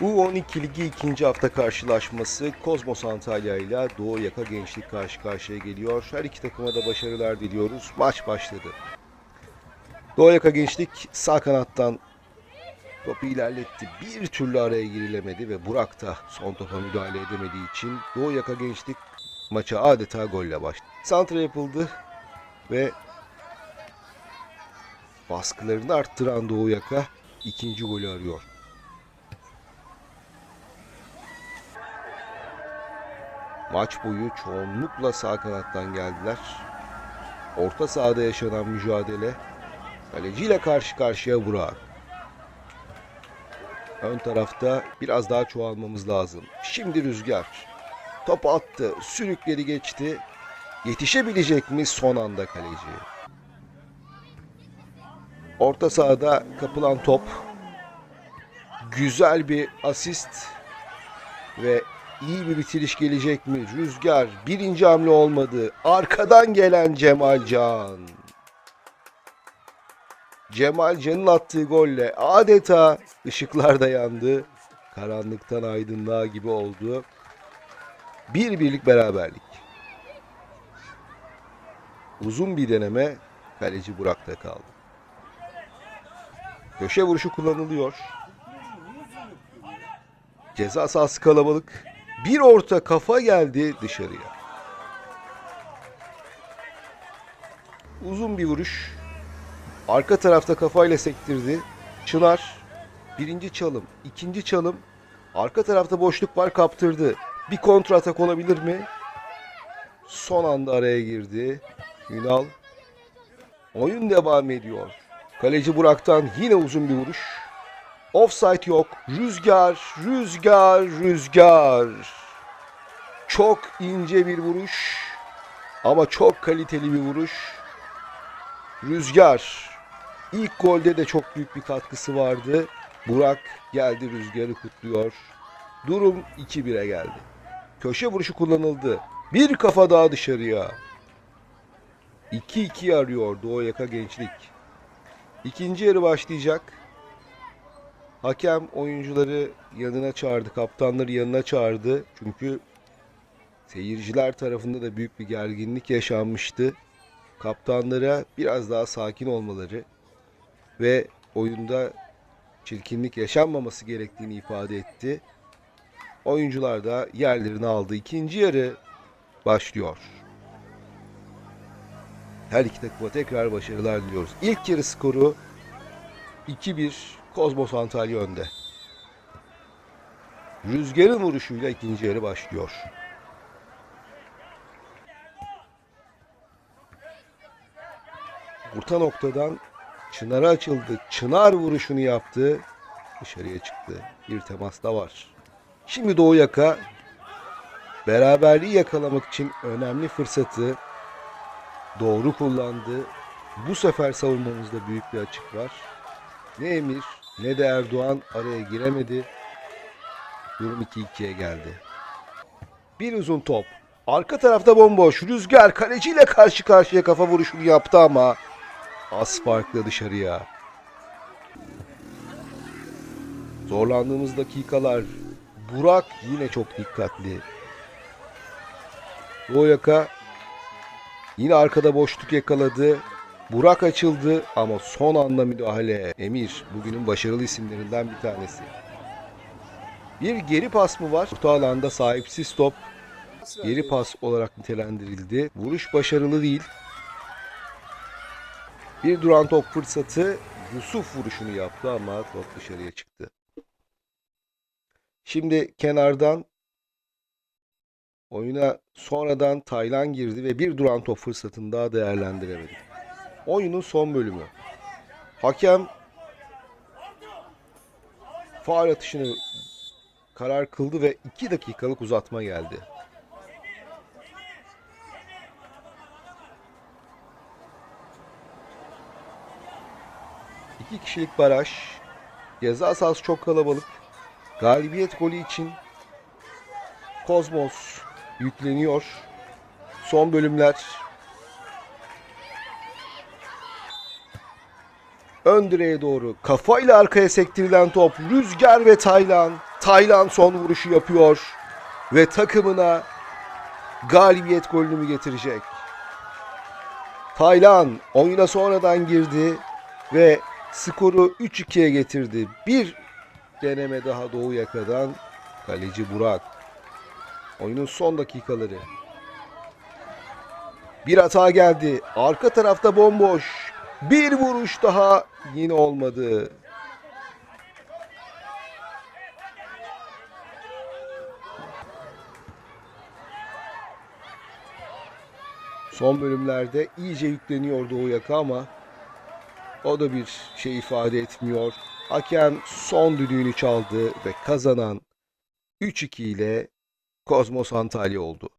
U12 Ligi ikinci hafta karşılaşması Kozmos Antalya ile Doğu Yaka Gençlik karşı karşıya geliyor. Her iki takıma da başarılar diliyoruz. Maç başladı. Doğu Yaka Gençlik sağ kanattan topu ilerletti. Bir türlü araya girilemedi ve Burak da son topa müdahale edemediği için Doğu Yaka Gençlik maça adeta golle başladı. Santra yapıldı ve baskılarını arttıran Doğu Yaka ikinci golü arıyor. Maç boyu çoğunlukla sağ kanattan geldiler. Orta sahada yaşanan mücadele kaleciyle karşı karşıya Burak. Ön tarafta biraz daha çoğalmamız lazım. Şimdi Rüzgar. Top attı, sürükleri geçti. Yetişebilecek mi son anda kaleci? Orta sahada kapılan top. Güzel bir asist ve iyi bir bitiriş gelecek mi? Rüzgar birinci hamle olmadı. Arkadan gelen Cemalcan. Cemalcan'ın attığı golle adeta ışıklar da yandı. Karanlıktan aydınlığa gibi oldu. Bir birlik beraberlik. Uzun bir deneme kaleci Burak'ta kaldı. Köşe vuruşu kullanılıyor. Ceza sahası kalabalık. Bir orta kafa geldi dışarıya. Uzun bir vuruş. Arka tarafta kafayla sektirdi. Çınar. Birinci çalım. ikinci çalım. Arka tarafta boşluk var kaptırdı. Bir kontra atak olabilir mi? Son anda araya girdi. Ünal. Oyun devam ediyor. Kaleci Burak'tan yine uzun bir vuruş. Offside yok. Rüzgar, rüzgar, rüzgar. Çok ince bir vuruş. Ama çok kaliteli bir vuruş. Rüzgar. İlk golde de çok büyük bir katkısı vardı. Burak geldi rüzgarı kutluyor. Durum 2-1'e geldi. Köşe vuruşu kullanıldı. Bir kafa daha dışarıya. 2-2 arıyor Doğu Yaka Gençlik. İkinci yarı başlayacak. Hakem oyuncuları yanına çağırdı, kaptanları yanına çağırdı. Çünkü seyirciler tarafında da büyük bir gerginlik yaşanmıştı. Kaptanlara biraz daha sakin olmaları ve oyunda çirkinlik yaşanmaması gerektiğini ifade etti. Oyuncular da yerlerini aldı. İkinci yarı başlıyor. Her iki takıma tekrar başarılar diliyoruz. İlk yarı skoru 2-1 Kozmos Antalya önde. Rüzgarın vuruşuyla ikinci yarı başlıyor. Orta noktadan Çınar'a açıldı. Çınar vuruşunu yaptı. Dışarıya çıktı. Bir temas da var. Şimdi Doğu Yaka beraberliği yakalamak için önemli fırsatı doğru kullandı. Bu sefer savunmamızda büyük bir açık var. Ne Emir ne de Erdoğan araya giremedi. Durum 2-2'ye geldi. Bir uzun top. Arka tarafta bomboş. Rüzgar kaleciyle karşı karşıya kafa vuruşunu yaptı ama az farklı dışarıya. Zorlandığımız dakikalar. Burak yine çok dikkatli. Boyaka yine arkada boşluk yakaladı. Burak açıldı ama son anda müdahale. Emir bugünün başarılı isimlerinden bir tanesi. Bir geri pas mı var? Orta alanda sahipsiz top geri pas olarak nitelendirildi. Vuruş başarılı değil. Bir duran top fırsatı Yusuf vuruşunu yaptı ama top dışarıya çıktı. Şimdi kenardan oyuna sonradan Taylan girdi ve bir duran top fırsatını daha değerlendiremedi. Oyunun son bölümü. Hakem faul atışını karar kıldı ve 2 dakikalık uzatma geldi. İki kişilik baraj. Ceza sahası çok kalabalık. Galibiyet golü için Kozmos yükleniyor. Son bölümler. Ön direğe doğru kafayla arkaya sektirilen top Rüzgar ve Taylan. Taylan son vuruşu yapıyor ve takımına galibiyet golünü mü getirecek? Taylan oyuna sonradan girdi ve skoru 3-2'ye getirdi. Bir deneme daha Doğu Yaka'dan kaleci Burak. Oyunun son dakikaları. Bir hata geldi. Arka tarafta bomboş. Bir vuruş daha yine olmadı. Son bölümlerde iyice yükleniyor Doğu Yaka ama o da bir şey ifade etmiyor. Hakem son düdüğünü çaldı ve kazanan 3-2 ile Kozmos Antalya oldu.